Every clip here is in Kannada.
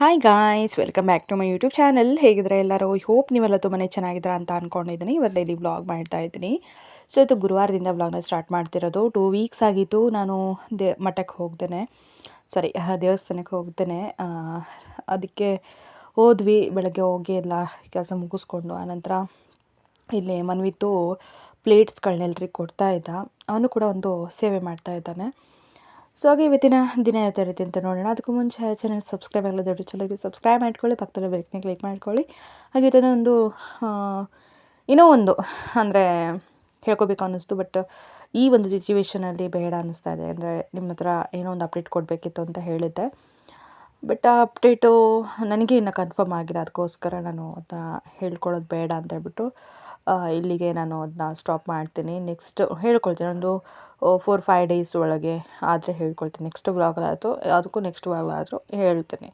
Hi guys welcome back to my YouTube channel ಹೇಗಿದ್ರೆ ಎಲ್ಲರೂ ಹೋಪ್ ನೀವೆಲ್ಲ ತುಂಬಾ ಚೆನ್ನಾಗಿದ್ದೀರಾ ಅಂತ ಅಂದ್ಕೊಂಡಿದ್ದೀನಿ ಇವತ್ತು ಡೈಲಿ ವ್ಲಾಗ್ ಮಾಡ್ತಾ ಇದ್ದೀನಿ. ಸೊ ಇದು ಗುರುವಾರದಿಂದ ವ್ಲಾಗ್ನ ಸ್ಟಾರ್ಟ್ ಮಾಡ್ತಿರೋದು. ಟೂ ವೀಕ್ಸ್ ಆಗಿತ್ತು, ನಾನು ದೇ, ಮಠಕ್ಕೆ ಹೋಗ್ದೇನೆ. ಸಾರಿ ದೇವಸ್ಥಾನಕ್ಕೆ ಹೋಗ್ತೇನೆ ಅದಕ್ಕೆ ಹೋದ್ವಿ, ಬೆಳಗ್ಗೆ ಹೋಗಿ ಎಲ್ಲ ಕೆಲಸ ಮುಗಿಸ್ಕೊಂಡು. ಆನಂತರ ಇಲ್ಲಿ ಮನ್ವಿತ್ತು ಪ್ಲೇಟ್ಸ್ಗಳನ್ನೆಲ್ಲರಿಗೆ ಕೊಡ್ತಾ ಇದ್ದ. ಅವನು ಕೂಡ ಒಂದು ಸೇವೆ ಮಾಡ್ತಾ ಇದ್ದಾನೆ. ಸೊ ಹಾಗೆ ಇವತ್ತಿನ ದಿನ ಯಾವ ರೀತಿ ಅಂತ ನೋಡೋಣ. ಅದಕ್ಕೂ ಮುಂಚೆ ಚಾನಲ್ ಸಬ್ಸ್ಕ್ರೈಬ್ ಆಗಲ್ಲ ದೊಡ್ಡ ಚೆನ್ನಾಗಿ ಸಬ್ಸ್ಕ್ರೈಬ್ ಮಾಡ್ಕೊಳ್ಳಿ, ಪಕ್ಕದಲ್ಲಿ ಬೆಲ್ಕ್ನ ಕ್ಲಿಕ್ ಮಾಡ್ಕೊಳ್ಳಿ. ಹಾಗೆ ಇವತ್ತಿನ ಒಂದು ಏನೋ ಒಂದು, ಅಂದರೆ ಹೇಳ್ಕೊಬೇಕು ಅನ್ನಿಸ್ತು ಬಟ್ ಈ ಒಂದು ಸಿಚುವೇಶನಲ್ಲಿ ಬೇಡ ಅನ್ನಿಸ್ತಾ ಇದೆ. ಅಂದರೆ ನಿಮ್ಮ ಹತ್ರ ಏನೋ ಒಂದು ಅಪ್ಡೇಟ್ ಕೊಡಬೇಕಿತ್ತು ಅಂತ ಹೇಳಿದ್ದೆ. ಬಟ್ ಆ ಅಪ್ಡೇಟು ನನಗೆ ಇನ್ನೂ ಕನ್ಫರ್ಮ್ ಆಗಿಲ್ಲ. ಅದಕ್ಕೋಸ್ಕರ ನಾನು ಅದನ್ನ ಹೇಳ್ಕೊಳ್ಳೋದು ಬೇಡ ಅಂತ ಹೇಳ್ಬಿಟ್ಟು ಇಲ್ಲಿಗೆ ನಾನು ಅದನ್ನ ಸ್ಟಾಪ್ ಮಾಡ್ತೀನಿ. ನೆಕ್ಸ್ಟ್ ಹೇಳ್ಕೊಳ್ತೀನಿ. ಒಂದು ಫೋರ್ ಫೈವ್ ಡೇಸ್ ಒಳಗೆ ಆದರೆ ಹೇಳ್ಕೊಳ್ತೀನಿ. ನೆಕ್ಸ್ಟ್ ವ್ಲಾಗಲ್ಲಾದರೂ ಅದಕ್ಕೂ ನೆಕ್ಸ್ಟ್ ವ್ಲಾಗಲ್ಲಾದರೂ ಹೇಳ್ತೀನಿ.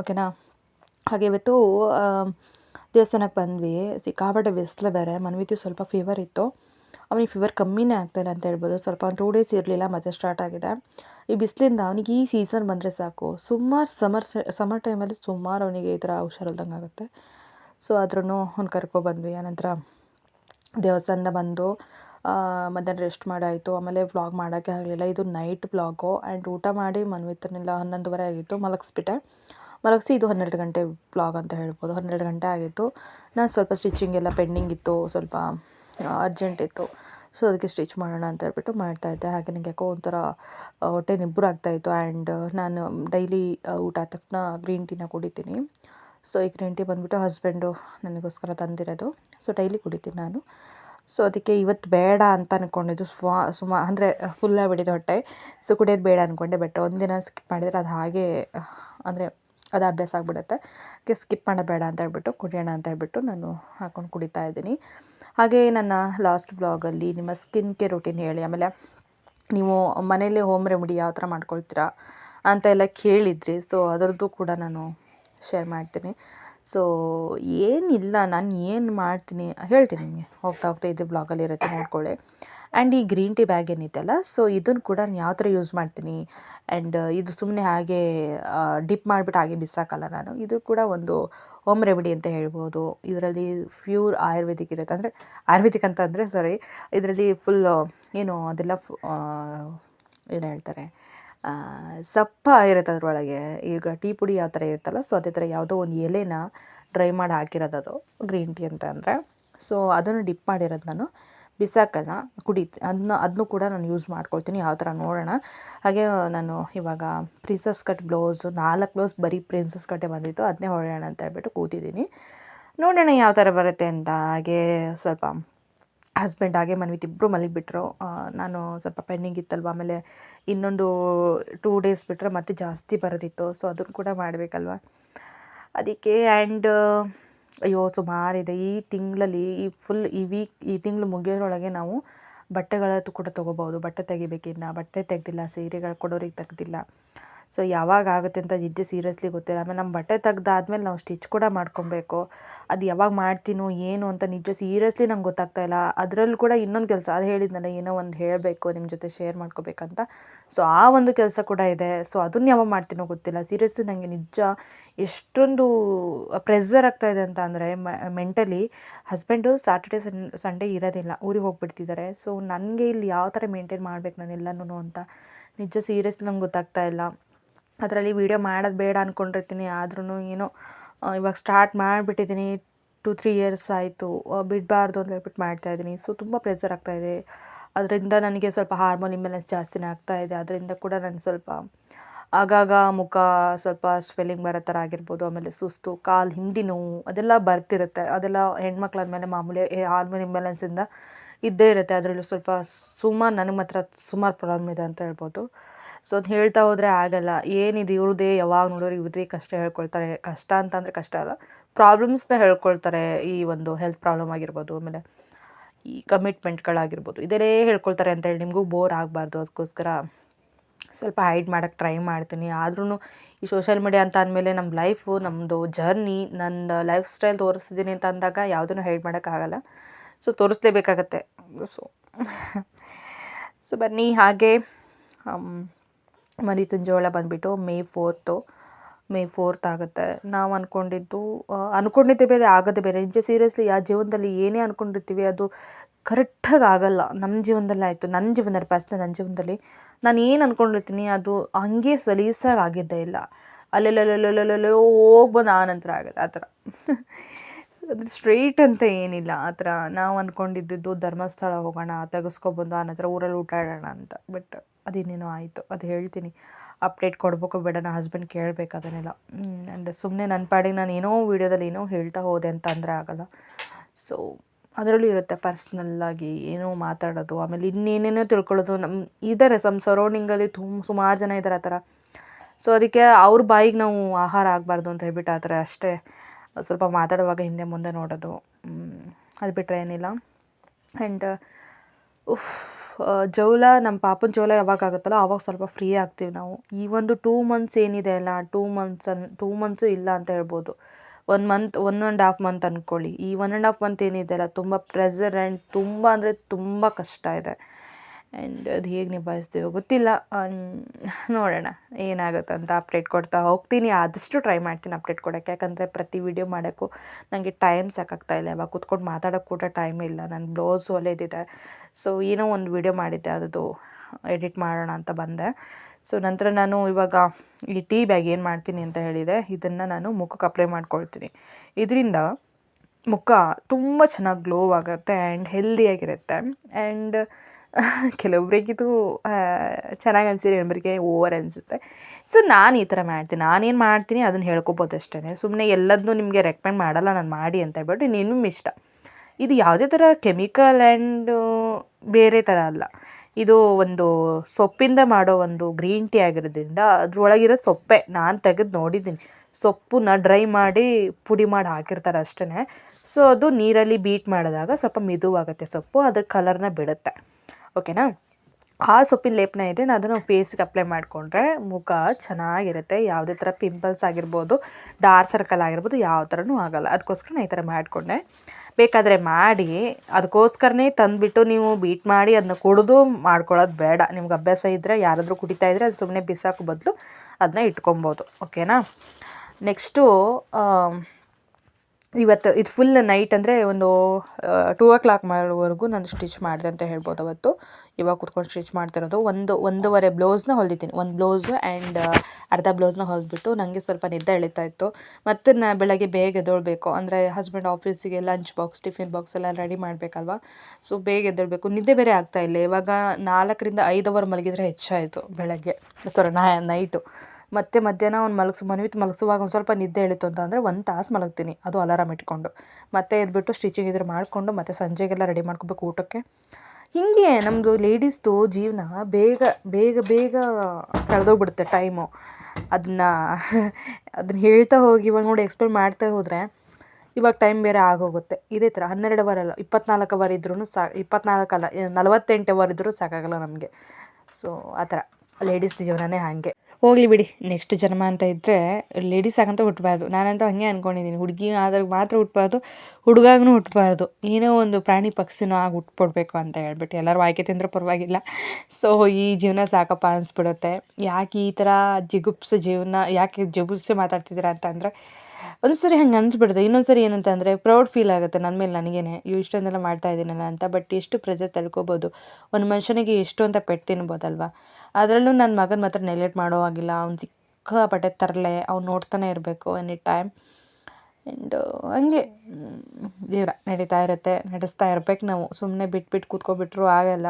ಓಕೆನಾ ಹಾಗೆ ಇವತ್ತು ದೇವಸ್ಥಾನಕ್ಕೆ ಬಂದ್ವಿ. ಸಿಕ್ಕಾಪಟ್ಟೆ ಬಿಸಿಲು ಬೇರೆ. ಮನವಿತಿ ಸ್ವಲ್ಪ ಫೀವರ್ ಇತ್ತು. ಅವನಿಗೆ ಫೀವರ್ ಕಮ್ಮಿನೇ ಆಗ್ತಾಯಿಲ್ಲ ಅಂತ ಹೇಳ್ಬೋದು. ಸ್ವಲ್ಪ ಒಂದು ಟೂ ಡೇಸ್ ಇರಲಿಲ್ಲ, ಮತ್ತೆ ಸ್ಟಾರ್ಟ್ ಆಗಿದೆ. ಈ ಬಿಸಿಲಿಂದ ಅವನಿಗೆ ಈ ಸೀಸನ್ ಬಂದರೆ ಸಾಕು. ಸುಮಾರು ಸಮರ್ ಸಮರ್ ಟೈಮಲ್ಲಿ ಸುಮಾರು ಅವನಿಗೆ ಈ ಥರ ಹುಷಾರಿಲ್ದಂಗೆ ಆಗುತ್ತೆ ಸೊ ಆದ್ರೂ ಅವ್ನು ಕರ್ಕೊಬಂದ್ವಿ ಆನಂತರ ದೇವಸ್ಥಾನದ ಬಂದು ಮಧ್ಯಾಹ್ನ ರೆಸ್ಟ್ ಮಾಡಾಯಿತು. ಆಮೇಲೆ ವ್ಲಾಗ್ ಮಾಡೋಕ್ಕೆ ಆಗಲಿಲ್ಲ. ಇದು ನೈಟ್ ವ್ಲಾಗು ಆ್ಯಂಡ್ ಊಟ ಮಾಡಿ ಮನ್ವಿತ್ತನೆಲ್ಲ ಹನ್ನೊಂದುವರೆ ಆಗಿತ್ತು. ಮಲಗಿಸ್ಬಿಟ್ಟೆ. ಮಲಗಿಸಿ ಇದು ಹನ್ನೆರಡು ಗಂಟೆ ವ್ಲಾಗ್ ಅಂತ ಹೇಳ್ಬೋದು. ಹನ್ನೆರಡು ಗಂಟೆ ಆಗಿತ್ತು. ನಾನು ಸ್ವಲ್ಪ ಸ್ಟಿಚಿಂಗ್ ಎಲ್ಲ ಪೆಂಡಿಂಗ್ ಇತ್ತು. ಸ್ವಲ್ಪ ಅರ್ಜೆಂಟ್ ಇತ್ತು. ಸೊ ಅದಕ್ಕೆ ಸ್ಟಿಚ್ ಮಾಡೋಣ ಅಂತ ಹೇಳ್ಬಿಟ್ಟು ಮಾಡ್ತಾಯಿದ್ದೆ ಹಾಗೆ ನನಗೆ ಯಾಕೋ ಒಂಥರ ಹೊಟ್ಟೆ ನಿಬ್ಬರು ಆಗ್ತಾಯಿತ್ತು ಆ್ಯಂಡ್ ನಾನು ಡೈಲಿ ಊಟ ತಕ್ಷಣ ಗ್ರೀನ್ ಟೀನ ಕುಡಿತೀನಿ. ಸೊ ಈ ಗ್ರೀನ್ ಟೀ ಬಂದುಬಿಟ್ಟು ಹಸ್ಬೆಂಡು ನನಗೋಸ್ಕರ ತಂದಿರೋದು. ಸೊ ಡೈಲಿ ಕುಡಿತೀನಿ ನಾನು. ಸೊ ಅದಕ್ಕೆ ಇವತ್ತು ಬೇಡ ಅಂತ ಅಂದ್ಕೊಂಡಿದ್ದು ಸ್ವಾ, ಸುಮಾ, ಅಂದರೆ ಫುಲ್ಲ ಬಿಡಿದ ಹೊಟ್ಟೆ. ಸೊ ಕುಡಿಯೋದು ಬೇಡ ಅಂದ್ಕೊಂಡೆ ಬಟ್ ಒಂದಿನ ಸ್ಕಿಪ್ ಮಾಡಿದರೆ ಅದು ಹಾಗೆ, ಅಂದರೆ ಅದು ಅಭ್ಯಾಸ ಆಗಿಬಿಡುತ್ತೆ. ಅದಕ್ಕೆ ಸ್ಕಿಪ್ ಮಾಡಬೇಡ ಬೇಡ ಅಂತ ಹೇಳ್ಬಿಟ್ಟು, ಕುಡಿಯೋಣ ಅಂತ ಹೇಳ್ಬಿಟ್ಟು ನಾನು ಹಾಕೊಂಡು ಕುಡಿತಾ ಇದ್ದೀನಿ. ಹಾಗೆ ನನ್ನ ಲಾಸ್ಟ್ ಬ್ಲಾಗಲ್ಲಿ ನಿಮ್ಮ ಸ್ಕಿನ್ ಕೇರ್ ರೂಟೀನ್ ಹೇಳಿ. ಆಮೇಲೆ ನೀವು ಮನೆಯಲ್ಲೇ ಹೋಮ್ ರೆಮಿಡಿ ಯಾವ ಥರ ಮಾಡ್ಕೊಳ್ತೀರಾ ಅಂತ ಎಲ್ಲ ಕೇಳಿದ್ರಿ. ಸೊ ಅದರದ್ದು ಕೂಡ ನಾನು ಶೇರ್ ಮಾಡ್ತೀನಿ. ಸೊ ಏನಿಲ್ಲ, ನಾನು ಏನು ಮಾಡ್ತೀನಿ, ಹೇಳ್ತೀನಿ ನಿಮಗೆ. ಹೋಗ್ತಾ ಹೋಗ್ತಾ ಇದು ಬ್ಲಾಗಲ್ಲಿ ಇರುತ್ತೆ, ನೋಡ್ಕೊಳ್ಳಿ. ಆ್ಯಂಡ್ ಈ ಗ್ರೀನ್ ಟೀ ಬ್ಯಾಗ್ ಏನಿತ್ತಲ್ಲ ಸೊ ಇದನ್ನು ಕೂಡ ನಾನು ಯಾವ ಥರ ಯೂಸ್ ಮಾಡ್ತೀನಿ ಆ್ಯಂಡ್ ಇದು ಸುಮ್ಮನೆ ಹಾಗೆ ಡಿಪ್ ಮಾಡಿಬಿಟ್ಟು ಹಾಗೆ ಬಿಸಾಕಲ್ಲ ನಾನು. ಇದು ಕೂಡ ಒಂದು ಹೋಮ್ ರೆಮಿಡಿ ಅಂತ ಹೇಳ್ಬೋದು. ಇದರಲ್ಲಿ ಫ್ಯೂರ್ ಆಯುರ್ವೇದಿಕ್ ಇರುತ್ತೆ. ಅಂದರೆ, ಆಯುರ್ವೇದಿಕ್ ಅಂತ ಅಂದರೆ ಸಾರಿ ಇದರಲ್ಲಿ ಫುಲ್ ಏನು ಅದೆಲ್ಲ ಏನು ಹೇಳ್ತಾರೆ ಸಪ್ಪ ಇರುತ್ತೆ ಅದರೊಳಗೆ. ಈಗ ಟೀ ಪುಡಿ ಯಾವ ಥರ ಇರುತ್ತಲ್ಲ ಸೊ ಅದೇ ಥರ ಯಾವುದೋ ಒಂದು ಎಲೆನ ಡ್ರೈ ಮಾಡಿ ಹಾಕಿರೋದು ಅದು ಗ್ರೀನ್ ಟೀ ಅಂತ ಅಂದರೆ. ಸೊ ಅದನ್ನು ಡಿಪ್ ಮಾಡಿರೋದು ನಾನು. ಬಿಸಾಕಲ್ಲ, ಕುಡಿ ಅದನ್ನ ಅದನ್ನು ಕೂಡ ನಾನು ಯೂಸ್ ಮಾಡ್ಕೊಳ್ತೀನಿ, ಯಾವ ಥರ ನೋಡೋಣ. ಹಾಗೆ ನಾನು ಇವಾಗ ಪ್ರಿನ್ಸಸ್ ಕಟ್ ಬ್ಲೌಸು ನಾಲ್ಕು ಬ್ಲೌಸ್ ಬರೀ ಪ್ರಿನ್ಸಸ್ ಕಟ್ಟೆ ಬಂದಿತ್ತು ಅದನ್ನೇ ಹೊಡೆಯೋಣ ಅಂತ ಹೇಳ್ಬಿಟ್ಟು ಕೂತಿದ್ದೀನಿ. ನೋಡೋಣ ಯಾವ ಥರ ಬರುತ್ತೆ ಅಂತ, ಹಾಗೆ ಸ್ವಲ್ಪ ಹಸ್ಬೆಂಡ್ ಹಾಗೆ ಮನ್ವಿತ್ ಇಬ್ಬರು ಮಲಗಿಬಿಟ್ರು. ನಾನು ಸ್ವಲ್ಪ ಪೆಂಡಿಂಗ್ ಇತ್ತಲ್ವ, ಆಮೇಲೆ ಇನ್ನೊಂದು ಟೂ ಡೇಸ್ ಬಿಟ್ಟರೆ ಮತ್ತೆ ಜಾಸ್ತಿ ಬರೋದಿತ್ತು. ಸೊ ಅದನ್ನು ಕೂಡ ಮಾಡಬೇಕಲ್ವ? ಅದಕ್ಕೆ ಆ್ಯಂಡ್ ಅಯ್ಯೋ, ಸುಮಾರಿದೆ. ಈ ತಿಂಗಳಲ್ಲಿ ಈ ಫುಲ್ ಈ ವೀಕ್ ಈ ತಿಂಗಳು ಮುಗಿಯೋದ್ರೊಳಗೆ ನಾವು ಬಟ್ಟೆಗಳದ್ದು ಕೂಡ ತೊಗೋಬೋದು. ಬಟ್ಟೆ ತೆಗಿಬೇಕಿನ್ನ. ಬಟ್ಟೆ ತೆಗ್ದಿಲ್ಲ, ಸೀರೆಗಳು ಕೊಡೋರಿಗೆ ತೆಗ್ದಿಲ್ಲ. ಸೊ ಯಾವಾಗ ಆಗುತ್ತೆ ಅಂತ ನಿಜ ಸೀರಿಯಸ್ಲಿ ಗೊತ್ತಿಲ್ಲ. ಆಮೇಲೆ ನಮ್ಮ ಬಟ್ಟೆ ತೆಗ್ದಾದ್ಮೇಲೆ ನಾವು ಸ್ಟಿಚ್ ಕೂಡ ಮಾಡ್ಕೊಬೇಕು. ಅದು ಯಾವಾಗ ಮಾಡ್ತೀನೋ ಏನು ಅಂತ ನಿಜ ಸೀರಿಯಸ್ಲಿ ನಂಗೆ ಗೊತ್ತಾಗ್ತಾ ಇಲ್ಲ. ಅದರಲ್ಲೂ ಕೂಡ ಇನ್ನೊಂದು ಕೆಲಸ ಅದು ಹೇಳಿದ್ನಲ್ಲ, ಏನೋ ಒಂದು ಹೇಳಬೇಕು ನಿಮ್ಮ ಜೊತೆ ಶೇರ್ ಮಾಡ್ಕೋಬೇಕಂತ. ಸೊ ಆ ಒಂದು ಕೆಲಸ ಕೂಡ ಇದೆ. ಸೊ ಅದನ್ನ ಯಾವಾಗ ಮಾಡ್ತೀನೋ ಗೊತ್ತಿಲ್ಲ. ಸೀರಿಯಸ್ಲಿ ನನಗೆ ನಿಜ ಎಷ್ಟೊಂದು ಪ್ರೆಸರ್ ಆಗ್ತಾ ಇದೆ ಅಂತ ಅಂದರೆ mentally husband Saturday sun Sunday ಇರೋದಿಲ್ಲ. ಊರಿಗೆ ಹೋಗ್ಬಿಡ್ತಿದ್ದಾರೆ ಸೊ ನನಗೆ ಇಲ್ಲಿ ಯಾವ ಥರ ಮೇಂಟೈನ್ ಮಾಡ್ಬೇಕು ನಾನು ಎಲ್ಲನೂ ಅಂತ ನಿಜ ಸೀರಿಯಸ್ಲಿ ನಂಗೆ ಗೊತ್ತಾಗ್ತಾ ಇಲ್ಲ. ಅದರಲ್ಲಿ ವೀಡಿಯೋ ಮಾಡೋದು ಬೇಡ ಅಂದ್ಕೊಂಡಿರ್ತೀನಿ ಆದ್ರೂ ಏನೋ ಇವಾಗ ಸ್ಟಾರ್ಟ್ ಮಾಡಿಬಿಟ್ಟಿದ್ದೀನಿ ಟು ತ್ರೀ ಇಯರ್ಸ್ ಆಯಿತು ಬಿಡಬಾರ್ದು ಅಂತ ಹೇಳ್ಬಿಟ್ಟು ಮಾಡ್ತಾಯಿದ್ದೀನಿ ಸೊ ತುಂಬ ಪ್ರೆಸರ್ ಆಗ್ತಾಯಿದೆ ಅದರಿಂದ ನನಗೆ ಸ್ವಲ್ಪ ಹಾರ್ಮೋನ್ ಇಂಬ್ಯಾಲೆನ್ಸ್ ಜಾಸ್ತಿನೇ ಆಗ್ತಾ ಇದೆ. ಅದರಿಂದ ಕೂಡ ನಾನು ಸ್ವಲ್ಪ ಆಗಾಗ ಮುಖ ಸ್ವಲ್ಪ ಸ್ವೆಲ್ಲಿಂಗ್ ಬರೋ ಥರ ಆಗಿರ್ಬೋದು, ಆಮೇಲೆ ಸುಸ್ತು, ಕಾಲು, ಹಿಂಡಿ ನೋವು, ಅದೆಲ್ಲ ಬರ್ತಿರುತ್ತೆ. ಅದೆಲ್ಲ ಹೆಣ್ಮಕ್ಳಾದ್ಮೇಲೆ ಮಾಮೂಲಿ ಹಾರ್ಮೋನ್ ಇಂಬ್ಯಾಲೆನ್ಸಿಂದ ಇದ್ದೇ ಇರುತ್ತೆ. ಅದರಲ್ಲೂ ಸ್ವಲ್ಪ ಸುಮಾರು ನನಗೆ ಮಾತ್ರ ಸುಮಾರು ಪ್ರಾಬ್ಲಮ್ ಇದೆ ಅಂತ ಹೇಳ್ಬೋದು. ಸೊ ಅದು ಹೇಳ್ತಾ ಹೋದರೆ ಆಗಲ್ಲ. ಏನಿದೆ ಇವ್ರದ್ದೇ ಯಾವಾಗ ನೋಡೋರು ಇವ್ರದೇ ಕಷ್ಟ ಹೇಳ್ಕೊಳ್ತಾರೆ. ಕಷ್ಟ ಅಂತಂದರೆ ಕಷ್ಟ ಅಲ್ಲ. ಪ್ರಾಬ್ಲಮ್ಸ್ನ ಹೇಳ್ಕೊಳ್ತಾರೆ ಈ ಒಂದು ಹೆಲ್ತ್ ಪ್ರಾಬ್ಲಮ್ ಆಗಿರ್ಬೋದು, ಆಮೇಲೆ ಈ ಕಮಿಟ್ಮೆಂಟ್ಗಳಾಗಿರ್ಬೋದು ಇದರೇ ಹೇಳ್ಕೊಳ್ತಾರೆ ಅಂತ ಹೇಳಿ ನಿಮಗೂ ಬೋರ್ ಆಗಬಾರ್ದು. ಅದಕ್ಕೋಸ್ಕರ ಸ್ವಲ್ಪ ಹೈಡ್ ಮಾಡೋಕ್ಕೆ ಟ್ರೈ ಮಾಡ್ತೀನಿ. ಆದ್ರೂ ಈ ಸೋಷಿಯಲ್ ಮೀಡಿಯಾ ಅಂತ ಅಂದಮೇಲೆ ನಮ್ಮ ಲೈಫು ನಮ್ಮದು ಜರ್ನಿ ನನ್ನ ಲೈಫ್ ಸ್ಟೈಲ್ ತೋರಿಸ್ತಿದ್ದೀನಿ ಅಂತ ಅಂದಾಗ ಯಾವುದನ್ನು ಹೈಡ್ ಮಾಡೋಕ್ಕಾಗಲ್ಲ ಸೊ ತೋರಿಸ್ಲೇಬೇಕಾಗತ್ತೆ. ಸೊ ಸೊ ಬನ್ನಿ ಹಾಗೆ ಮರಿತುಂಜೋಳ ಬಂದುಬಿಟ್ಟು ಮೇ ಫೋರ್ತು, ಮೇ ಫೋರ್ತ್ ಆಗುತ್ತೆ. ನಾವು ಅಂದ್ಕೊಂಡಿದ್ದು ಅಂದ್ಕೊಂಡಿದ್ದೆ ಬೇರೆ, ಆಗೋದೇ ಬೇರೆ. ನಿಜ ಸೀರಿಯಸ್ಲಿ ಆ ಜೀವನದಲ್ಲಿ ಏನೇ ಅಂದ್ಕೊಂಡಿರ್ತೀವಿ ಅದು ಕರೆಕ್ಟಾಗಿ ಆಗಲ್ಲ. ನಮ್ಮ ಜೀವನದಲ್ಲಿ ಆಯಿತು. ನನ್ನ ಜೀವನದಲ್ಲಿ ಫಸ್ಟ್ ನನ್ನ ಜೀವನದಲ್ಲಿ ನಾನು ಏನು ಅಂದ್ಕೊಂಡಿರ್ತೀನಿ ಅದು ಹಂಗೆ ಸಲೀಸಾಗಿ ಆಗಿದ್ದೇ ಇಲ್ಲ. ಅಲ್ಲೆಲ್ಲೋ ಹೋಗಿ ಬಂದು ಆ ಆ ಥರ. ಅದು ಸ್ಟ್ರೈಟ್ ಅಂತ ಏನಿಲ್ಲ. ಆ ಥರ ನಾವು ಅಂದ್ಕೊಂಡಿದ್ದು ಧರ್ಮಸ್ಥಳ ಹೋಗೋಣ, ತೆಗೆಸ್ಕೊಬಂದು ಆ ನಂತರ ಊರಲ್ಲಿ ಊಟ ಆಡೋಣ ಅಂತ. ಬಟ್ ಅದಿನ್ನೇನೋ ಆಯಿತು. ಅದು ಹೇಳ್ತೀನಿ. ಅಪ್ಡೇಟ್ ಕೊಡಬೇಕು ಬೇಡ. ನನ್ನ ಹಸ್ಬೆಂಡ್ ಕೇಳಬೇಕು ಅದನ್ನೆಲ್ಲ. ಆ್ಯಂಡ್ ಸುಮ್ಮನೆ ನನ್ನ ಪಾಡಿಗೆ ನಾನು ಏನೋ ವೀಡಿಯೋದಲ್ಲಿ ಏನೋ ಹೇಳ್ತಾ ಹೋದೆ ಅಂತ ಅಂದರೆ ಆಗಲ್ಲ. ಸೊ ಅದರಲ್ಲೂ ಇರುತ್ತೆ ಪರ್ಸ್ನಲ್ಲಾಗಿ ಏನೋ ಮಾತಾಡೋದು. ಆಮೇಲೆ ಇನ್ನೇನೇನೋ ತಿಳ್ಕೊಳ್ಳೋದು. ನಮ್ಮ ಇದ್ದಾರೆ ಸಮ್ ಸರೌಂಡಿಂಗಲ್ಲಿ ತುಂಬ ಸುಮಾರು ಜನ ಇದ್ದಾರೆ ಆ ಥರ. ಸೊ ಅದಕ್ಕೆ ಅವ್ರ ಬಾಯಿಗೆ ನಾವು ಆಹಾರ ಆಗಬಾರ್ದು ಅಂತ ಹೇಳ್ಬಿಟ್ಟು ಆ ಥರ ಅಷ್ಟೇ. ಸ್ವಲ್ಪ ಮಾತಾಡುವಾಗ ಹಿಂದೆ ಮುಂದೆ ನೋಡೋದು. ಅದು ಬಿಟ್ಟರೆ ಏನಿಲ್ಲ. ಆ್ಯಂಡ್ ಉಫ್ ಜೌಲ ನಮ್ಮ ಪಾಪನ ಜೌಲ ಯಾವಾಗ ಆಗುತ್ತಲ್ಲ ಆವಾಗ ಸ್ವಲ್ಪ ಫ್ರೀ ಆಗ್ತೀವಿ ನಾವು. ಈ ಒಂದು ಟೂ ಮಂತ್ಸ್ ಏನಿದೆ ಅಲ್ಲ two months and two months ಇಲ್ಲ ಅಂತ ಹೇಳ್ಬೋದು. One month one and half month ಅಂದ್ಕೊಳ್ಳಿ ಈ ಒನ್ ಆ್ಯಂಡ್ ಹಾಫ್ ಮಂತ್ ಏನಿದೆ ಅಲ್ಲ, ತುಂಬ ಪ್ರೆಸರ್ ಆ್ಯಂಡ್ ತುಂಬ ಅಂದರೆ ತುಂಬ ಕಷ್ಟ ಇದೆ. ಆ್ಯಂಡ್ ಅದು ಹೇಗೆ ನಿಭಾಯಿಸ್ತೀವೋ ಗೊತ್ತಿಲ್ಲ. ನೋಡೋಣ ಏನಾಗುತ್ತೆ ಅಂತ ಅಪ್ಡೇಟ್ ಕೊಡ್ತಾ ಹೋಗ್ತೀನಿ. ಆದಷ್ಟು ಟ್ರೈ ಮಾಡ್ತೀನಿ ಅಪ್ಡೇಟ್ ಕೊಡೋಕ್ಕೆ. ಯಾಕಂದರೆ ಪ್ರತಿ ವಿಡಿಯೋ ಮಾಡೋಕ್ಕೂ ನನಗೆ ಟೈಮ್ ಸಾಕಾಗ್ತಾ ಇಲ್ಲ. ಇವಾಗ ಕೂತ್ಕೊಂಡು ಮಾತಾಡೋಕೆ ಕೂಡ ಟೈಮ್ ಇಲ್ಲ. ನನ್ನ ಬ್ಲೌಸ್ ಒಲೆದಿದೆ ಸೊ ಏನೋ ಒಂದು ವಿಡಿಯೋ ಮಾಡಿದ್ದೆ. ಅದು ಎಡಿಟ್ ಮಾಡೋಣ ಅಂತ ಬಂದೆ. ಸೊ ನಂತರ ನಾನು ಇವಾಗ ಈ ಟೀ ಬ್ಯಾಗ್ ಏನು ಮಾಡ್ತೀನಿ ಅಂತ ಹೇಳಿದೆ. ಇದನ್ನು ನಾನು ಮುಖಕ್ಕೆ ಅಪ್ಲೈ ಮಾಡ್ಕೊಳ್ತೀನಿ. ಇದರಿಂದ ಮುಖ ತುಂಬ ಚೆನ್ನಾಗಿ ಗ್ಲೋ ಆಗುತ್ತೆ ಆ್ಯಂಡ್ ಹೆಲ್ದಿಯಾಗಿರುತ್ತೆ ಆ್ಯಂಡ್ ಕೆಲವೊಬ್ರಿಗೆ ಇದು ಚೆನ್ನಾಗಿ ಅನ್ಸಿದೆ ಇನ್ನೊಬ್ಬರಿಗೆ ಓವರ್ ಅನಿಸುತ್ತೆ. ಸೊ ನಾನು ಈ ಥರ ಮಾಡ್ತೀನಿ. ನಾನೇನು ಮಾಡ್ತೀನಿ ಅದನ್ನು ಹೇಳ್ಕೊಬೋದು ಅಷ್ಟೇ ಸುಮ್ಮನೆ ಎಲ್ಲದನ್ನೂ ನಿಮಗೆ ರೆಕಮೆಂಡ್ ಮಾಡಲ್ಲ, ನಾನು ಮಾಡಿ ಅಂತ ಹೇಳ್ಬಿಟ್ಟು ನಿಮ್ಮ ಇಷ್ಟ. ಇದು ಯಾವುದೇ ಥರ ಕೆಮಿಕಲ್ ಆ್ಯಂಡ್ ಬೇರೆ ಥರ ಅಲ್ಲ. ಇದು ಒಂದು ಸೊಪ್ಪಿಂದ ಮಾಡೋ ಒಂದು ಗ್ರೀನ್ ಟೀ ಆಗಿರೋದ್ರಿಂದ ಅದ್ರೊಳಗಿರೋ ಸೊಪ್ಪೆ ನಾನು ತೆಗೆದು ನೋಡಿದ್ದೀನಿ. ಸೊಪ್ಪನ್ನ ಡ್ರೈ ಮಾಡಿ ಪುಡಿ ಮಾಡಿ ಹಾಕಿರ್ತಾರೆ ಅಷ್ಟೇ ಸೊ ಅದು ನೀರಲ್ಲಿ ಬೀಟ್ ಮಾಡಿದಾಗ ಸ್ವಲ್ಪ ಮೆದುವಾಗುತ್ತೆ ಸೊಪ್ಪು, ಅದ್ರ ಕಲರ್ನ ಬಿಡುತ್ತೆ. ಓಕೆನಾ? ಆ ಸೊಪ್ಪಿನ ಲೇಪನ ಇದೆ ನಾನು ಅದನ್ನು ಫೇಸ್ಗೆ ಅಪ್ಲೈ ಮಾಡಿಕೊಂಡ್ರೆ ಮುಖ ಚೆನ್ನಾಗಿರುತ್ತೆ. ಯಾವುದೇ ಥರ ಪಿಂಪಲ್ಸ್ ಆಗಿರ್ಬೋದು ಡಾರ್ಕ್ ಸರ್ಕಲ್ ಆಗಿರ್ಬೋದು, ಯಾವ ಥರನೂ ಆಗೋಲ್ಲ. ಅದಕ್ಕೋಸ್ಕರ ನಾನು ಈ ಥರ ಮಾಡಿಕೊಂಡೆ. ಬೇಕಾದರೆ ಮಾಡಿ, ಅದಕ್ಕೋಸ್ಕರನೇ ತಂದುಬಿಟ್ಟು ನೀವು ಬೀಟ್ ಮಾಡಿ ಅದನ್ನ ಕುಡಿದು ಮಾಡ್ಕೊಳ್ಳೋದು ಬೇಡ. ನಿಮ್ಗೆ ಅಭ್ಯಾಸ ಇದ್ದರೆ ಯಾರಾದರೂ ಕುಡಿತಾ ಇದ್ದರೆ ಅದು ಸುಮ್ಮನೆ ಬಿಸಾಕೋ ಬದಲು ಅದನ್ನ ಇಟ್ಕೊಬೋದು. ಓಕೆನಾ? ನೆಕ್ಸ್ಟು ಇವತ್ತು ಇದು ಫುಲ್ ನೈಟ್ ಅಂದರೆ ಒಂದು ಟೂ ಓ ಕ್ಲಾಕ್ ಮಾಡೋವರೆಗೂ ನಾನು ಸ್ಟಿಚ್ ಮಾಡಿದೆ ಅಂತ ಹೇಳ್ಬೋದು ಅವತ್ತು. ಇವಾಗ ಕುತ್ಕೊಂಡು ಸ್ಟಿಚ್ ಮಾಡ್ತಿರೋದು ಒಂದು, ಒಂದೂವರೆ ಬ್ಲೌಸ್ನ ಹೊಲ್ದಿದ್ದೀನಿ. ಒಂದು ಬ್ಲೌಸು ಆ್ಯಂಡ್ ಅರ್ಧ ಬ್ಲೌಸ್ನ ಹೊಲಿದ್ಬಿಟ್ಟು ನನಗೆ ಸ್ವಲ್ಪ ನಿದ್ದೆ ಎಳಿತಾ ಇತ್ತು. ಮತ್ತು ನಾ ಬೆಳಗ್ಗೆ ಬೇಗ ಎದ್ದೇಳಬೇಕು. ಅಂದರೆ ಹಸ್ಬೆಂಡ್ ಆಫೀಸಿಗೆ ಲಂಚ್ ಬಾಕ್ಸ್ ಟಿಫಿನ್ ಬಾಕ್ಸ್ ಎಲ್ಲ ರೆಡಿ ಮಾಡಬೇಕಲ್ವ? ಸೊ ಬೇಗ ಎದ್ದೇಳಬೇಕು. ನಿದ್ದೆ ಬೇರೆ ಆಗ್ತಾ ಇಲ್ಲ. ಇವಾಗ ನಾಲ್ಕರಿಂದ ಐದು ಅವರ್ ಮಲಗಿದ್ರೆ ಹೆಚ್ಚಾಯಿತು ಬೆಳಗ್ಗೆ. ಸಾರಿ ನೈಟು ಮತ್ತೆ ಮಧ್ಯಾಹ್ನ ಒಂದು ಮಲಗಿಸ್, ಮನವಿತ್ ಮಲಗಿಸುವಾಗ ಒಂದು ಸ್ವಲ್ಪ ನಿದ್ದೆ ಇಳಿತು ಅಂತ ಅಂದರೆ ಒಂದು ತಾಸು ಮಲಗ್ತೀನಿ. ಅದು ಅಲಾರಾಮ್ ಇಟ್ಕೊಂಡು. ಮತ್ತೆ ಎದ್ಬಿಟ್ಟು ಸ್ಟಿಚಿಂಗ್ ಇದ್ರೆ ಮಾಡಿಕೊಂಡು ಮತ್ತೆ ಸಂಜೆಗೆಲ್ಲ ರೆಡಿ ಮಾಡ್ಕೋಬೇಕು ಊಟಕ್ಕೆ. ಹೀಗೆ ನಮ್ಮದು ಲೇಡೀಸ್ದು ಜೀವನ ಬೇಗ ಬೇಗ ಬೇಗ ಕಳೆದೋಗ್ಬಿಡುತ್ತೆ ಟೈಮು ಅದನ್ನ ಅದನ್ನ ಹೇಳ್ತಾ ಹೋಗಿ, ಇವಾಗ ನೋಡಿ ಎಕ್ಸ್ಪ್ಲೇನ್ ಮಾಡ್ತಾ ಹೋದರೆ ಇವಾಗ ಟೈಮ್ ಬೇರೆ ಆಗೋಗುತ್ತೆ. ಇದೇ ಥರ ಹನ್ನೆರಡು ಅವರ್ ಅಲ್ಲ ಇಪ್ಪತ್ನಾಲ್ಕು ಅವರ್ ಇದ್ರೂ ಸಾ, ಇಪ್ಪತ್ನಾಲ್ಕು ಅಲ್ಲ ನಲವತ್ತೆಂಟು ಅವರ್ ಇದ್ದರೂ ಸಾಕಾಗಲ್ಲ ನಮಗೆ. ಸೊ ಆ ಥರ ಲೇಡೀಸ್ ಜೀವನನೇ ಹಾಗೆ. ಹೋಗಲಿ ಬಿಡಿ. ನೆಕ್ಸ್ಟ್ ಜನ್ಮ ಅಂತ ಇದ್ದರೆ ಲೇಡೀಸ್ ಆಗಂತ ಹುಟ್ಟಬಾರ್ದು ನಾನಂತೂ ಹಾಗೆ ಅಂದ್ಕೊಂಡಿದ್ದೀನಿ ಹುಡುಗಿ ಆದಾಗ ಮಾತ್ರ ಹುಟ್ಟಬಾರ್ದು ಹುಡುಗಾಗೂ ಹುಟ್ಟಬಾರ್ದು ಏನೋ ಒಂದು ಪ್ರಾಣಿ ಪಕ್ಷಿನೂ ಆಗಿ ಹುಟ್ಟಿಕೊಡ್ಬೇಕು ಅಂತ ಹೇಳ್ಬಿಟ್ಟು ಎಲ್ಲರೂ ಆಯ್ಕೆ ತಿಂದರೂ ಪರವಾಗಿಲ್ಲ. ಸೊ ಈ ಜೀವನ ಸಾಕಪ್ಪ ಅನಿಸ್ಬಿಡುತ್ತೆ. ಯಾಕೆ ಈ ಥರ ಜಿಗುಪ್ಸೆ ಜೀವನ, ಯಾಕೆ ಜಿಗುಪ್ಸೆ ಮಾತಾಡ್ತಿದ್ದೀರಾ ಅಂತ ಅಂದರೆ ಒಂದು ಸರಿ ಹಂಗೆ ಅನಿಸ್ಬಿಡುತ್ತೆ. ಇನ್ನೊಂದು ಸರಿ ಏನಂತ ಅಂದರೆ ಪ್ರೌಡ್ ಫೀಲ್ ಆಗುತ್ತೆ ನನ್ನ ಮೇಲೆ ನನಗೇನೆ. ಇವು ಇಷ್ಟೊಂದೆಲ್ಲ ಮಾಡ್ತಾ ಇದ್ದೀನಲ್ಲ ಅಂತ. ಬಟ್ ಎಷ್ಟು ಪ್ರೆಜರ್ ತಡ್ಕೋಬೋದು? ಒಂದು ಮನುಷ್ಯನಿಗೆ ಎಷ್ಟು ಅಂತ ಪೆಟ್ಟು ತಿನ್ಬೋದಲ್ವ? ಅದರಲ್ಲೂ ನನ್ನ ಮಗನ ಮಾತ್ರ ನೆಗ್ಲೆಕ್ಟ್ ಮಾಡೋ ಆಗಿಲ್ಲ ಅವ್ನು ಸಿಕ್ಕಾಪಟ್ಟೆ ತರಲೆ, ಅವ್ನು ನೋಡ್ತಾನೆ ಇರಬೇಕು ಎನಿ ಟೈಮ್ ಆ್ಯಂಡ್ ಹಂಗೆ ಜೀವನ ನಡೀತಾ ಇರುತ್ತೆ, ನಡೆಸ್ತಾ ಇರ್ಬೇಕು ನಾವು. ಸುಮ್ಮನೆ ಬಿಟ್ಬಿಟ್ಟು ಕೂತ್ಕೊಬಿಟ್ರು ಆಗಲ್ಲ.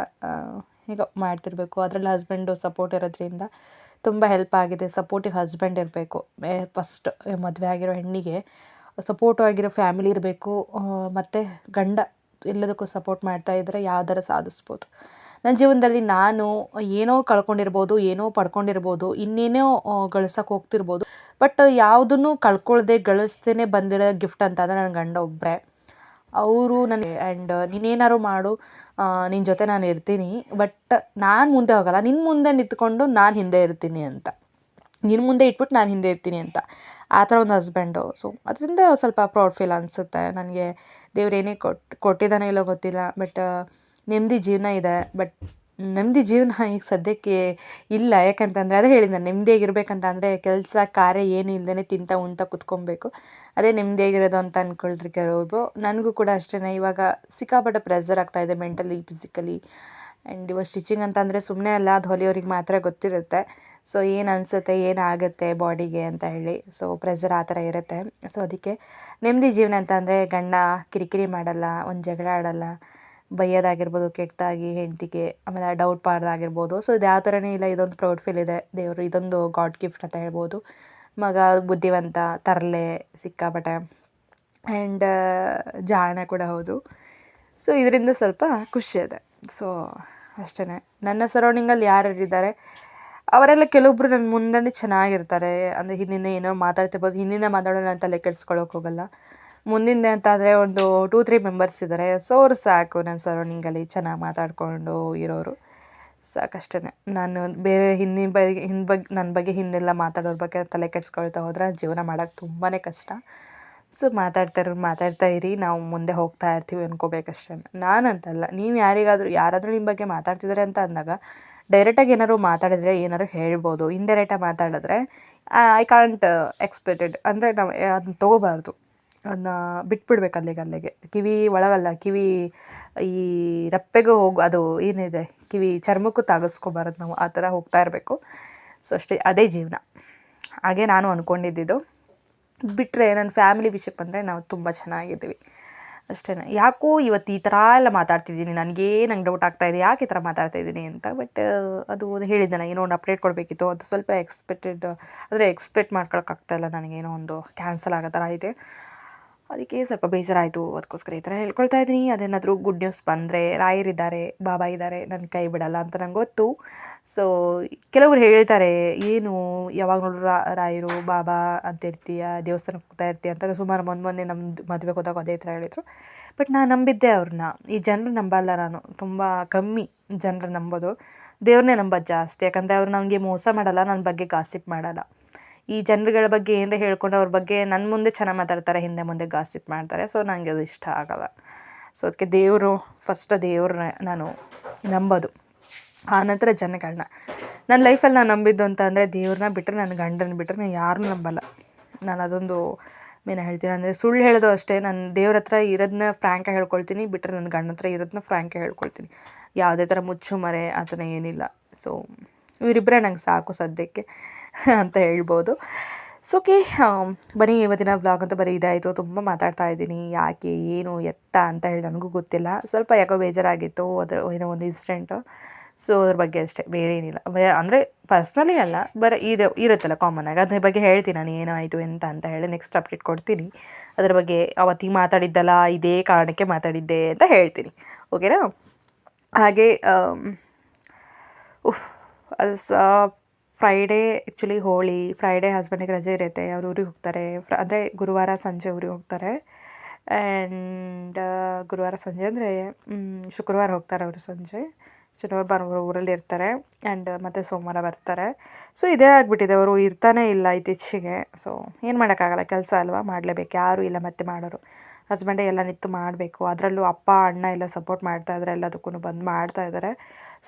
ಈಗ ಮಾಡ್ತಿರ್ಬೇಕು. ಅದರಲ್ಲಿ ಹಸ್ಬೆಂಡು ಸಪೋರ್ಟ್ ಇರೋದ್ರಿಂದ ತುಂಬ ಹೆಲ್ಪ್ ಆಗಿದೆ. ಸಪೋರ್ಟಿವ್ ಹಸ್ಬೆಂಡ್ ಇರಬೇಕು. ಫಸ್ಟ್ ಮದುವೆ ಆಗಿರೋ ಹೆಣ್ಣಿಗೆ ಸಪೋರ್ಟ್ ಆಗಿರೋ ಫ್ಯಾಮಿಲಿ ಇರಬೇಕು. ಮತ್ತು ಗಂಡ ಎಲ್ಲದಕ್ಕೂ ಸಪೋರ್ಟ್ ಮಾಡ್ತಾ ಇದ್ದರೆ ಯಾವ್ದಾರು ಸಾಧಿಸ್ಬೋದು. ನನ್ನ ಜೀವನದಲ್ಲಿ ನಾನು ಏನೋ ಕಳ್ಕೊಂಡಿರ್ಬೋದು, ಏನೋ ಪಡ್ಕೊಂಡಿರ್ಬೋದು, ಇನ್ನೇನೋ ಗಳಿಸೋಕೆ ಹೋಗ್ತಿರ್ಬೋದು. ಬಟ್ ಯಾವುದನ್ನು ಕಳ್ಕೊಳ್ದೆ ಗಳಿಸ್ತೇನೆ ಬಂದಿರೋ ಗಿಫ್ಟ್ ಅಂತಂದರೆ ನನ್ನ ಗಂಡ ಒಬ್ಬರೇ ಅವರು ನನಗೆ ಆ್ಯಂಡ್ ನೀನೇನಾರು ಮಾಡು ನಿನ್ನ ಜೊತೆ ನಾನು ಇರ್ತೀನಿ. ಬಟ್ ನಾನು ಮುಂದೆ ಹೋಗಲ್ಲ. ನಿನ್ನ ಮುಂದೆ ನಿಂತ್ಕೊಂಡು ನಾನು ಹಿಂದೆ ಇರ್ತೀನಿ ಅಂತ. ನಿನ್ನ ಮುಂದೆ ಇಟ್ಬಿಟ್ಟು ನಾನು ಹಿಂದೆ ಇರ್ತೀನಿ ಅಂತ. ಆ ಥರ ಒಂದು ಹಸ್ಬೆಂಡು ಸೊ ಅದರಿಂದ ಸ್ವಲ್ಪ ಪ್ರೌಡ್ ಫೀಲ್ ಅನಿಸುತ್ತೆ. ನನಗೆ ದೇವ್ರು ಏನೇ ಕೊಟ್ಟು ಕೊಟ್ಟಿದ್ದಾನೆ ಇಲ್ಲೋ ಗೊತ್ತಿಲ್ಲ. ಬಟ್ ನೆಮ್ಮದಿ ಜೀವನ ಇದೆ ಬಟ್ ನೆಮ್ಮದಿ ಜೀವನ ಈಗ ಸದ್ಯಕ್ಕೆ ಇಲ್ಲ. ಯಾಕಂತಂದರೆ ಅದೇ ಹೇಳಿದ್ದೆ ನೆಮ್ಮದಿಯಾಗಿರ್ಬೇಕಂತ ಅಂದರೆ ಕೆಲಸ, ಕಾರ್ಯ ಏನೂ ಇಲ್ಲದೇ ತಿಂತಾ ಉಣ್ತಾ ಕುತ್ಕೊಬೇಕು. ಅದೇ ನೆಮ್ಮದಿಯಾಗಿರೋದು ಅಂತ ಅಂದ್ಕೊಳ್ತಾರೆ ಕೆಲವೊಬ್ಬರು ನನಗೂ ಕೂಡ ಅಷ್ಟೇ ಇವಾಗ ಸಿಕ್ಕಾಪಟ್ಟೆ ಪ್ರೆಸರ್ ಆಗ್ತಾ ಇದೆ ಮೆಂಟಲಿ ಫಿಸಿಕಲಿ ಆ್ಯಂಡ್ ಇವಾಗ ಸ್ಟಿಚಿಂಗ್ ಅಂತಂದರೆ ಸುಮ್ಮನೆ ಅಲ್ಲ, ಅದು ಹೊಲಿಯೋರಿಗೆ ಮಾತ್ರ ಗೊತ್ತಿರುತ್ತೆ. ಸೊ ಏನು ಅನಿಸುತ್ತೆ ಏನಾಗುತ್ತೆ ಬಾಡಿಗೆ ಅಂತ ಹೇಳಿ. ಸೊ ಪ್ರೆಸರ್ ಆ ಥರ ಇರುತ್ತೆ. ಸೊ ಅದಕ್ಕೆ ನೆಮ್ಮದಿ ಜೀವನ ಅಂತ ಅಂದರೆ ಗಂಡ ಕಿರಿಕಿರಿ ಮಾಡಲ್ಲ, ಒಂದು ಜಗಳ ಆಡಲ್ಲ. ಬೈಯೋದಾಗಿರ್ಬೋದು ಕೆಟ್ಟದಾಗಿ ಹೆಂಡತಿಗೆ, ಆಮೇಲೆ ಡೌಟ್ ಮಾಡೋದಾಗಿರ್ಬೋದು ಸೊ ಇದು ಯಾವ ಥರನೇ ಇಲ್ಲ, ಇದೊಂದು ಪ್ರೌಡ್ ಫೀಲ್ ಇದೆ. ದೇವರು ಇದೊಂದು ಗಾಡ್ ಗಿಫ್ಟ್ ಅಂತ ಹೇಳ್ಬೋದು. ಮಗ ಬುದ್ಧಿವಂತ, ತರಲೆ, ಸಿಕ್ಕಾಪಟ್ಟೆ. ಆ್ಯಂಡ್ ಜಾಣ ಕೂಡ ಹೌದು. ಸೊ ಇದರಿಂದ ಸ್ವಲ್ಪ ಖುಷಿ ಇದೆ. ಸೊ ಅಷ್ಟೇ ನನ್ನ ಸರೌಂಡಿಂಗಲ್ಲಿ ಯಾರ್ಯಾರಿದ್ದಾರೆ, ಅವರೆಲ್ಲ ಕೆಲವೊಬ್ಬರು ನನ್ನ ಮುಂದೆ ಚೆನ್ನಾಗಿರ್ತಾರೆ. ಅಂದರೆ ಹಿಂದಿನ ಏನೋ ಮಾತಾಡ್ತಿರ್ಬೋದು, ಹಿಂದಿನ ಮಾತಾಡೋಣ ಅಂತ ತಲೆ ಹೋಗಲ್ಲ. ಮುಂದಿಂದ ಅಂತ ಅಂದರೆ ಒಂದು ಟೂ ತ್ರೀ ಮೆಂಬರ್ಸ್ ಇದ್ದಾರೆ ಸೊ ಅವರು ಸಾಕು ನನ್ನ ಸರೌಂಡಿಂಗಲ್ಲಿ ಚೆನ್ನಾಗಿ ಮಾತಾಡಿಕೊಂಡು ಇರೋರು. ಸಾಕಷ್ಟೇ ನಾನು ಬೇರೆ ಹಿಂದಿನ ಬಗ್ಗೆ ಹಿಂದ ಬಗ್ಗೆ ನನ್ನ ಬಗ್ಗೆ ಹಿಂದೆಲ್ಲ ಮಾತಾಡೋರ ಬಗ್ಗೆ ತಲೆ ಕೆಡ್ಸ್ಕೊಳ್ತಾ ಹೋದರೆ ಜೀವನ ಮಾಡೋಕ್ಕೆ ತುಂಬಾ ಕಷ್ಟ. ಸೊ ಮಾತಾಡ್ತಾ ಇರೋರು ಮಾತಾಡ್ತಾ ಇರಿ. ನಾವು ಮುಂದೆ ಹೋಗ್ತಾ ಇರ್ತೀವಿ ಅನ್ಕೋಬೇಕಷ್ಟೇ ನಾನಂತಲ್ಲ. ನೀವು ಯಾರಿಗಾದರೂ, ಯಾರಾದರೂ ನಿಮ್ಮ ಬಗ್ಗೆ ಮಾತಾಡ್ತಿದ್ದಾರೆ ಅಂತ ಅಂದಾಗ ಡೈರೆಕ್ಟಾಗಿ ಏನಾದ್ರು ಮಾತಾಡಿದ್ರೆ ಏನಾದ್ರು ಹೇಳ್ಬೋದು. ಇಂಡೈರೆಕ್ಟಾಗಿ ಮಾತಾಡಿದ್ರೆ ಐ ಕಾಂಟ್ ಎಕ್ಸ್ಪೆಕ್ಟೆಡ್ ಅಂದರೆ ನಾವು ಅದನ್ನ ತೊಗೋಬಾರ್ದು. ಅದನ್ನ ಬಿಟ್ಬಿಡ್ಬೇಕು ಅಲ್ಲಿಗೆ ಅಲ್ಲಿಗೆ. ಕಿವಿ ಒಳಗಲ್ಲ, ಕಿವಿ ಈ ರಪ್ಪೆಗೂ ಹೋಗು, ಅದು ಏನಿದೆ, ಕಿವಿ ಚರ್ಮಕ್ಕೂ ತಾಗಿಸ್ಕೊಬಾರದು ನಾವು, ಆ ಥರ ಹೋಗ್ತಾ ಇರಬೇಕು. ಸೊ ಅಷ್ಟೇ, ಅದೇ ಜೀವನ. ಹಾಗೆ ನಾನು ಅಂದ್ಕೊಂಡಿದ್ದಿದ್ದು ಬಿಟ್ಟರೆ ನನ್ನ ಫ್ಯಾಮಿಲಿ ವಿಷಯಕ್ಕೆ ಬಂದರೆ ನಾವು ತುಂಬ ಚೆನ್ನಾಗಿದ್ದೀವಿ. ಅಷ್ಟೇ ಯಾಕೋ ಇವತ್ತು ಈ ಥರ ಎಲ್ಲ ಮಾತಾಡ್ತಿದ್ದೀನಿ, ನನಗೆ ನಂಗೆ ಡೌಟ್ ಆಗ್ತಾಯಿದೆ ಯಾಕೆ ಈ ಥರ ಮಾತಾಡ್ತಾ ಇದ್ದೀನಿ ಅಂತ ಬಟ್ ಅದು ಹೇಳಿದ್ದೆ ಏನೋ ಒಂದು ಅಪ್ಡೇಟ್ ಕೊಡಬೇಕಿತ್ತು. ಅದು ಸ್ವಲ್ಪ ಎಕ್ಸ್ಪೆಕ್ಟೆಡ್ ಅಂದರೆ ಎಕ್ಸ್ಪೆಕ್ಟ್ ಮಾಡ್ಕೊಳಕ್ಕಾಗ್ತಾಯಿಲ್ಲ ನನಗೇನೋ ಒಂದು ಕ್ಯಾನ್ಸಲ್ ಆಗೋ ಥರ ಇದೆ. ಅದಕ್ಕೆ ಸ್ವಲ್ಪ ಬೇಜಾರಾಯಿತು. ಅದಕ್ಕೋಸ್ಕರ ಈ ಥರ ಹೇಳ್ಕೊಳ್ತಾ ಇದ್ದೀನಿ. ಅದೇನಾದರೂ ಗುಡ್ ನ್ಯೂಸ್ ಬಂದರೆ ರಾಯರಿದ್ದಾರೆ, ಬಾಬಾ ಇದ್ದಾರೆ ನನ್ನ ಕೈ ಬಿಡಲ್ಲ ಅಂತ ನಂಗೆ ಗೊತ್ತು. ಸೊ ಕೆಲವರು ಹೇಳ್ತಾರೆ, ಏನು ಯಾವಾಗ ನೋಡಿದ್ರು ರಾಯರು, ಬಾಬಾ ಅಂತ ಇರ್ತೀಯ ದೇವಸ್ಥಾನಕ್ಕೆ ಹೋಗ್ತಾ ಇರ್ತೀಯ ಅಂತ ಸುಮಾರು ಮೊನ್ನೆ ಮೊನ್ನೆ ನಮ್ಮದು ಮದುವೆಗೆ ಹೋದಾಗ ಅದೇ ಥರ ಹೇಳಿದರು. ಬಟ್ ನಾನು ನಂಬಿದ್ದೆ ಅವ್ರನ್ನ ಈ ಜನರು ನಂಬಲ್ಲ ನಾನು. ತುಂಬ ಕಮ್ಮಿ ಜನರು ನಂಬೋದು. ದೇವ್ರನ್ನೇ ನಂಬೋದು ಜಾಸ್ತಿ. ಯಾಕಂದರೆ ಅವ್ರು ನನಗೆ ಮೋಸ ಮಾಡಲ್ಲ ನನ್ನ ಬಗ್ಗೆ ಗಾಸಿಪ್ ಮಾಡಲ್ಲ. ಈ ಜನರುಗಳ ಬಗ್ಗೆ ಏನಾರ ಹೇಳ್ಕೊಂಡು ಅವ್ರ ಬಗ್ಗೆ ನನ್ನ ಮುಂದೆ ಚೆನ್ನಾಗಿ ಮಾತಾಡ್ತಾರೆ, ಹಿಂದೆ ಮುಂದೆ ಗಾಸಿಪ್ ಮಾಡ್ತಾರೆ. ಸೊ ನನಗೆ ಅದು ಇಷ್ಟ ಆಗಲ್ಲ. ಸೊ ಅದಕ್ಕೆ ದೇವರು ಫಸ್ಟ್ ದೇವ್ರನ್ನ ನಾನು ನಂಬೋದು. ನಂತರ ಜನಗಳನ್ನ ನನ್ನ ಲೈಫಲ್ಲಿ ನಾನು ನಂಬಿದ್ದು ಅಂತ ಅಂದರೆ ದೇವ್ರನ್ನ ಬಿಟ್ಟರೆ ನನ್ನ ಗಂಡನ ಬಿಟ್ಟರೆ ನಾನು ಯಾರನ್ನ ನಂಬಲ್ಲ. ನಾನು ಅದೊಂದು ಮೇನ ಹೇಳ್ತೀನಿ ಅಂದರೆ ಸುಳ್ಳು ಹೇಳೋದು ಅಷ್ಟೇ. ನಾನು ದೇವ್ರ ಹತ್ರ ಇರೋದನ್ನ ಫ್ರ್ಯಾಂಕಾಗಿ ಹೇಳ್ಕೊಳ್ತೀನಿ ಬಿಟ್ಟರೆ ನನ್ನ ಗಂಡನ ಹತ್ರ ಇರೋದನ್ನ ಫ್ರ್ಯಾಂಕಾಗಿ ಹೇಳ್ಕೊಳ್ತೀನಿ. ಯಾವುದೇ ಥರ ಮುಚ್ಚು ಮರೆ ಆ ಥರ ಏನಿಲ್ಲ. ಸೊ ಇವರಿಬ್ಬರೇ ನಂಗೆ ಸಾಕು ಸದ್ಯಕ್ಕೆ ಅಂತ ಹೇಳ್ಬೋದು. ಸೊ ಓಕೆ ಬನ್ನಿ, ಇವತ್ತಿನ ಬ್ಲಾಗ್ ಅಂತ ಬರೀ ಇದಾಯಿತು ತುಂಬ ಮಾತಾಡ್ತಾ ಇದ್ದೀನಿ. ಯಾಕೆ, ಏನು, ಎತ್ತ ಅಂತ ಹೇಳಿ ನನಗೂ ಗೊತ್ತಿಲ್ಲ. ಸ್ವಲ್ಪ ಯಾಕೋ ಬೇಜಾರಾಗಿತ್ತು ಅದು ಏನೋ ಒಂದು ಇನ್ಸಿಡೆಂಟು ಸೊ ಅದ್ರ ಬಗ್ಗೆ ಅಷ್ಟೇ, ಬೇರೆ ಏನಿಲ್ಲ. ಅಂದರೆ ಪರ್ಸ್ನಲಿ ಅಲ್ಲ, ಬರ ಇದು ಇರುತ್ತಲ್ಲ ಕಾಮನ್ ಆಗಿ. ಅದ್ರ ಬಗ್ಗೆ ಹೇಳ್ತೀನಿ ನಾನು, ಏನಾಯಿತು, ಎಂತ ಅಂತ ಹೇಳಿ ನೆಕ್ಸ್ಟ್ ಅಪ್ಡೇಟ್ ಕೊಡ್ತೀನಿ. ಅದ್ರ ಬಗ್ಗೆ ಅವತ್ತಿಗೆ ಮಾತಾಡಿದ್ದಲ್ಲ, ಇದೇ ಕಾರಣಕ್ಕೆ ಮಾತಾಡಿದ್ದೆ ಅಂತ ಹೇಳ್ತೀನಿ. ಓಕೆನಾ ಹಾಗೆ ಅದು ಸಹ ಫ್ರೈಡೇ ಆ್ಯಕ್ಚುಲಿ ಹೋಳಿ ಫ್ರೈಡೇ ಹಸ್ಬೆಂಡಿಗೆ ರಜೆ ಇರುತ್ತೆ, ಅವ್ರು ಊರಿಗೆ ಹೋಗ್ತಾರೆ. ಅಂದರೆ ಗುರುವಾರ ಸಂಜೆ ಊರಿಗೆ ಹೋಗ್ತಾರೆ. ಆ್ಯಂಡ್ ಗುರುವಾರ ಸಂಜೆ ಅಂದರೆ ಶುಕ್ರವಾರ ಹೋಗ್ತಾರೆ ಅವರು ಸಂಜೆ. ಶನಿವಾರ ಭಾನುವಾರ ಊರಲ್ಲಿ ಇರ್ತಾರೆ. ಆ್ಯಂಡ್ ಮತ್ತು ಸೋಮವಾರ ಬರ್ತಾರೆ. ಸೊ ಇದೇ ಆಗಿಬಿಟ್ಟಿದೆ, ಅವರು ಇರ್ತಾನೆ ಇಲ್ಲ ಇತ್ತೀಚೆಗೆ. ಸೊ ಏನು ಮಾಡೋಕ್ಕಾಗಲ್ಲ, ಕೆಲಸ ಅಲ್ವಾ? ಮಾಡಲೇಬೇಕು. ಯಾರೂ ಇಲ್ಲ ಮತ್ತೆ ಮಾಡೋರು. ಹಸ್ಬೆಂಡೇ ಎಲ್ಲ ನಿಂತು ಮಾಡಬೇಕು. ಅದರಲ್ಲೂ ಅಪ್ಪ, ಅಣ್ಣ ಎಲ್ಲ ಸಪೋರ್ಟ್ ಮಾಡ್ತಾ ಇದ್ದಾರೆ ಎಲ್ಲದಕ್ಕೂ ಬಂದು ಮಾಡ್ತಾಯಿದ್ದಾರೆ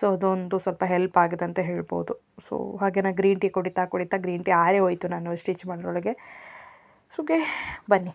ಸೊ ಅದೊಂದು ಸ್ವಲ್ಪ ಹೆಲ್ಪ್ ಆಗಿದೆ ಅಂತ ಹೇಳ್ಬೋದು. ಸೊ ಹಾಗೆ ನಾನು ಗ್ರೀನ್ ಟೀ ಕುಡಿತಾ ಕುಡಿತಾ ಗ್ರೀನ್ ಟೀ ಆರೇ ಹೋಯಿತು ನಾನು ಸ್ಟಿಚ್ ಮಾಡೋರೊಳಗೆ. ಸೊ ಬನ್ನಿ.